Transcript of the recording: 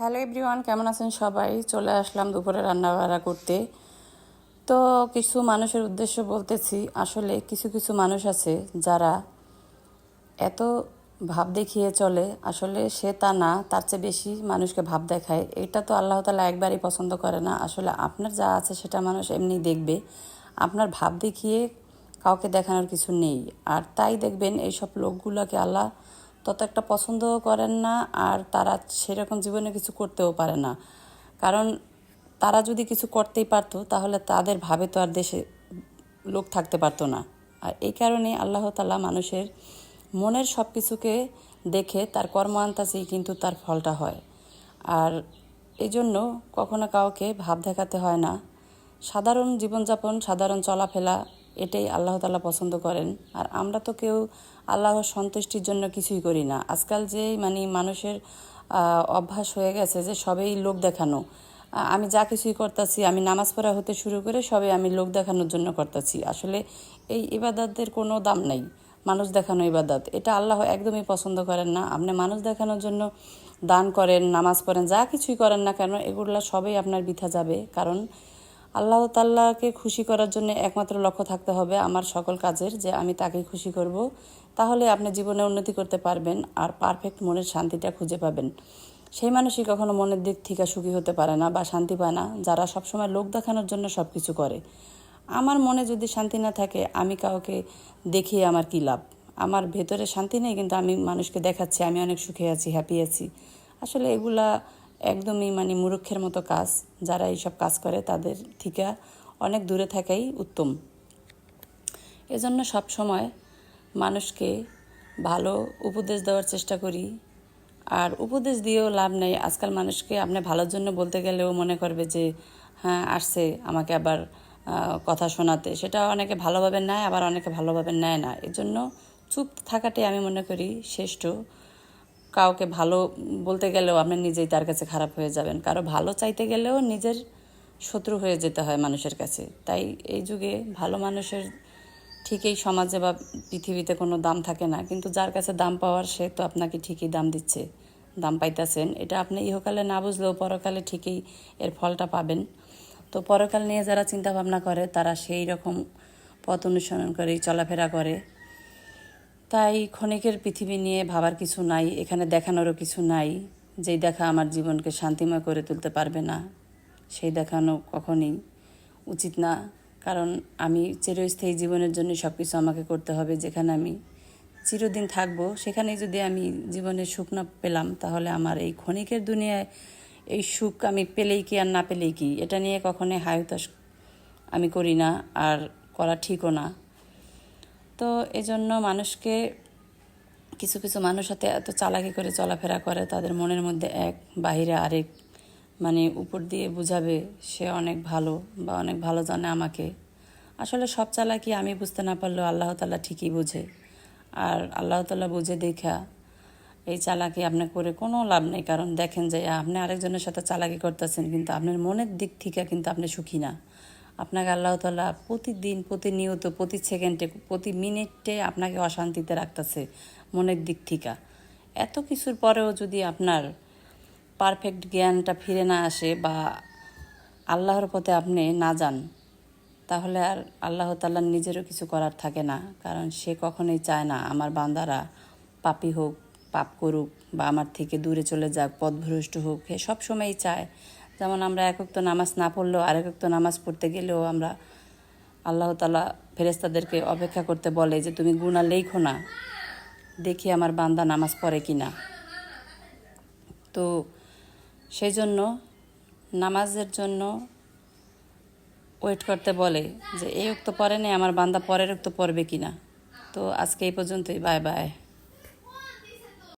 Hello everyone, কেমন আছেন সবাই? চলে আসলাম দুপুরে রান্না বান্না করতে। তো কিছু মানুষের উদ্দেশ্য বলতেছি, আসলে কিছু কিছু মানুষ আছে যারা এত ভাব দেখিয়ে চলে, আসলে সে তা না, তার চেয়ে বেশি মানুষকে ভাব দেখায়। এটা তো আল্লাহ তালা একবারই পছন্দ করে না। আসলে আপনার যা আছে সেটা মানুষ এমনি দেখবে। আপনার ভাব দেখিয়ে কাউকে দেখানোর কিছু নেই। আর তাই দেখবেন এইসব লোকগুলোকে আল্লাহ তত একটা পছন্দও করেন না আর তারা সেরকম জীবনে কিছু করতেও পারে না। কারণ তারা যদি কিছু করতেই পারতো, তাহলে তাদের ভাবে তো আর দেশে লোক থাকতে পারতো না। আর এই কারণে আল্লাহ তালা মানুষের মনের সব কিছুকে দেখে তার কর্ম আন্তাজেই কিন্তু তার ফলটা হয়। আর এই জন্য কখনো কাউকে ভাব দেখাতে হয় না। সাধারণ জীবনযাপন, সাধারণ চলাফেরা এটাই আল্লাহ তালা পছন্দ করেন। আর আমরা তো কেউ আল্লাহর সন্তুষ্টির জন্য কিছুই করি না। আজকাল যে মানে মানুষের অভ্যাস হয়ে গেছে যে সবেই লোক দেখানো। আমি যা কিছুই করতেছি, আমি নামাজ পড়া হতে শুরু করে সবে আমি লোক দেখানোর জন্য করতেছি। আসলে এই ইবাদতদের কোনো দাম নাই, মানুষ দেখানো ইবাদত। এটা আল্লাহ একদমই পছন্দ করেন না। আপনি মানুষ দেখানোর জন্য দান করেন, নামাজ পড়েন, যা কিছুই করেন না কেন, এগুলো সবই আপনার বৃথা যাবে। কারণ আল্লাহ তাল্লাহকে খুশি করার জন্য একমাত্র লক্ষ্য থাকতে হবে আমার সকল কাজের যে আমি তাকে খুশি করব। তাহলে আপনি জীবনে উন্নতি করতে পারবেন আর পারফেক্ট মনের শান্তিটা খুঁজে পাবেন। সেই মানুষই কখনো মনের দিক থেকে সুখী হতে পারে না বা শান্তি পায় না, যারা সবসময় লোক দেখানোর জন্য সব কিছু করে। আমার মনে যদি শান্তি না থাকে, আমি কাউকে দেখিয়ে আমার কী লাভ? আমার ভেতরে শান্তি নেই, কিন্তু আমি মানুষকে দেখাচ্ছি, আমি অনেক সুখে আছি হ্যাপি আছি। আসলে এগুলা একদমই মানে মূর্খের মতো কাজ, যারা এইসব কাজ করে তাদের থেকে অনেক দূরে থাকাই উত্তম। এজন্য সব সময় মানুষকে ভালো উপদেশ দেওয়ার চেষ্টা করি। আর উপদেশ দিয়েও লাভ নেই। আজকাল মানুষকে আপনি ভালোর জন্য বলতে গেলেও মনে করবে যে হ্যাঁ আসছে, আমাকে আবার কথা শোনাতে। সেটা অনেকে ভালোভাবে নেয়, আবার অনেকে ভালোভাবে নেয় না। এর জন্য চুপ থাকাটাই আমি মনে করি শ্রেষ্ঠ। কাউকে ভালো বলতে গেলেও আপনি নিজেই তার কাছে খারাপ হয়ে যাবেন। কারও ভালো চাইতে গেলেও নিজের শত্রু হয়ে যেতে হয় মানুষের কাছে। তাই এই যুগে ভালো মানুষের ঠিকই সমাজে বা পৃথিবীতে কোনো দাম থাকে না। কিন্তু যার কাছে দাম পাওয়ার, সে তো আপনাকে ঠিকই দাম দিচ্ছে, দাম পাইতেছেন। এটা আপনি ইহকালে না বুঝলেও পরকালে ঠিকই এর ফলটা পাবেন। তো পরকাল নিয়ে যারা চিন্তা ভাবনা করে, তারা সেই রকম পথ অনুসরণ করেই চলাফেরা করে। তাই ক্ষণিকের পৃথিবী নিয়ে ভাবার কিছু নাই, এখানে দেখানোরও কিছু নাই। যেই দেখা আমার জীবনকে শান্তিময় করে তুলতে পারবে না, সেই দেখানো কখনই উচিত না। কারণ আমি চিরস্থায়ী জীবনের জন্য সব কিছু আমাকে করতে হবে যেখানে আমি চিরদিন থাকব। সেখানেই যদি আমি জীবনে সুখ না পেলাম, তাহলে আমার এই ক্ষণিকের দুনিয়ায় এই সুখ আমি পেলেই কি আর না পেলেই কি? এটা নিয়ে কখনোই হায়তাস আমি করি না, আর করা ঠিকও না। তো এজন্য মানুষকে, কিছু কিছু মানুষ সাথে এত চালাকি করে চলাফেরা করে, তাদের মনের মধ্যে এক, বাহিরে আরেক মানে উপর দিয়ে বুঝাবে, সে অনেক ভালো বা অনেক ভালো জানে আমাকে। আসলে সব চালাকি আমি বুঝতে না পারলেও আল্লাহ তালা ঠিকই বুঝে। আর আল্লাহ তালা বুঝে দেখা, এই চালাকি আপনি করে কোনো লাভ নেই। কারণ দেখেন যে আপনি আরেকজনের সাথে চালাকি করতেছেন, কিন্তু আপনার মনের দিক থেকে কিন্তু আপনি সুখী না। আপনাকে আল্লাহ তালা প্রতিদিন, প্রতিনিয়ত, প্রতি সেকেন্ডে, প্রতি মিনিটে আপনাকে অশান্তিতে রাখতেছে, মনের দিক থেকে। এত কিছুর পরেও যদি আপনার পারফেক্ট জ্ঞানটা ফিরে না আসে বা আল্লাহর পথে আপনি না যান, তাহলে আর আল্লাহ তাল্লার নিজেরও কিছু করার থাকে না। কারণ সে কখনোই চায় না, আমার বান্দারা পাপি হোক, পাপ করুক বা আমার থেকে দূরে চলে যাক, পথভ্রষ্ট হোক, সে সবসময়ই চায় যেমন আমরা একক তো নামাজ না পড়লেও আরেক তো নামাজ পড়তে গেলেও আমরা আল্লাহ তালা ফেরেস্তাদেরকে অপেক্ষা করতে বলে যে, তুমি গুণা লেখো না। দেখি আমার বান্দা নামাজ পড়ে কি না তো সেই জন্য নামাজের জন্য ওয়েট করতে বলে যে, এই উক্ত পরে নেই, আমার বান্দা পরের উক্ত পড়বে কি না তো আজকে এই পর্যন্তই, বাই বাই।